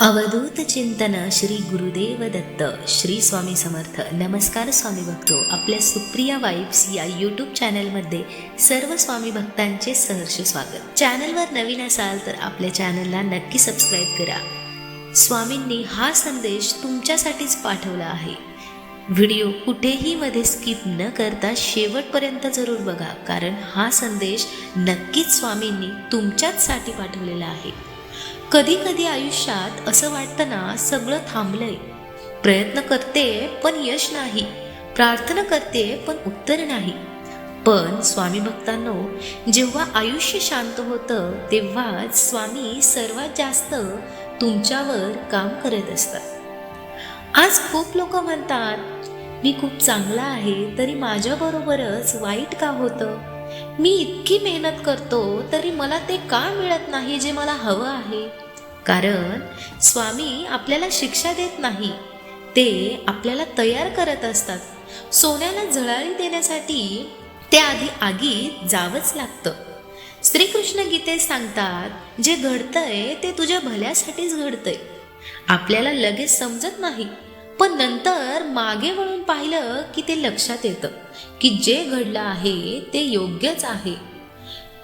अवधूत चिंतन श्री गुरुदेव दत्त श्री स्वामी समर्थ. नमस्कार स्वामी भक्तो. आपल्या सुप्रिया वाईब्स या यूट्यूब चॅनलमध्ये सर्व स्वामी भक्तांचे सहर्ष स्वागत. चॅनलवर नवीन असाल तर आपल्या चॅनलला नक्की सबस्क्राईब करा. स्वामींनी हा संदेश तुमच्यासाठीच पाठवला आहे. व्हिडिओ कुठेही मध्ये स्किप न करता शेवटपर्यंत जरूर बघा कारण हा संदेश नक्कीच स्वामींनी तुमच्याचसाठी पाठवलेला आहे. कधी कधी आयुष्यात असं वाटतं ना सगळं थांबलंय. प्रयत्न करते पण यश नाही. प्रार्थना करते पण उत्तर नाही. पण स्वामी भक्तांनो जेव्हा आयुष्य शांत होतं तेव्हाच स्वामी सर्वात जास्त तुमच्यावर काम करत असतात. आज खूप लोक म्हणतात मी खूप चांगला आहे तरी माझ्याबरोबरच वाईट का होतं? मी इतकी मेहनत करतो तरी मला ते का मिळत नाही जे मला हवं आहे? कारण स्वामी आपल्याला शिक्षा देत नाही. ते आपल्याला तयार करत असतात. सोन्याला झळाळी देण्यासाठी ते आधी आगीत जावंच लागतं. श्रीकृष्ण गीतेत सांगतात जे घडतंय ते तुझ्या भल्यासाठीच घडतंय. आपल्याला लगेच समजत नाही. पण नंतर मागे वळून पाहिलं की ते लक्षात येतं की जे घडलं आहे ते योग्यच आहे.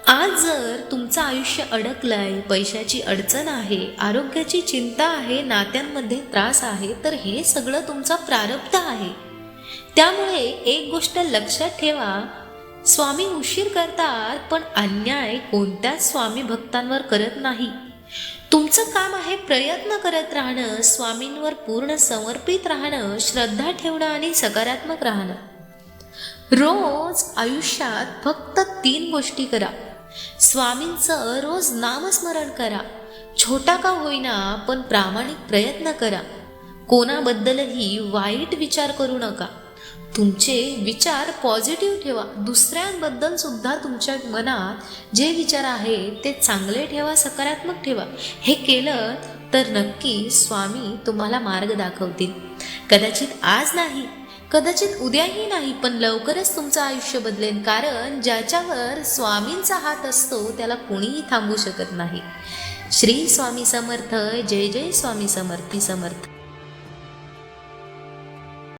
आज जर तुमचं आयुष्य अडकलंय पैशाची अडचण आहे आरोग्याची चिंता आहे नात्यांमध्ये त्रास आहे तर हे सगळं तुमचा प्रारब्ध आहे. त्यामुळे एक गोष्ट लक्षात ठेवा स्वामी उशीर करतात पण अन्याय कोणत्याच स्वामी भक्तांवर करत नाही. तुमचं काम आहे प्रयत्न करत राहणं स्वामींवर पूर्ण समर्पित राहणं श्रद्धा ठेवणं आणि सकारात्मक राहणं. रोज आयुष्यात फक्त तीन गोष्टी करा. स्वामींचं रोज नामस्मरण करा. छोटा का होईना पण प्रामाणिक प्रयत्न करा. कोणाबद्दलही वाईट विचार करू नका. तुमचे विचार पॉझिटिव्ह ठेवा. दुसऱ्यांबद्दल सुद्धा तुमच्या मनात जे विचार आहेत ते चांगले ठेवा सकारात्मक ठेवा. हे केलं तर नक्की स्वामी तुम्हाला मार्ग दाखवतील. कदाचित आज नाही कदाचित उद्याही नाही पण लवकरच तुमचं आयुष्य बदलेन. कारण ज्याच्यावर स्वामींचा हात असतो त्याला कोणीही थांबू शकत नाही. श्री स्वामी समर्थ जय जय स्वामी समर्थी समर्थ.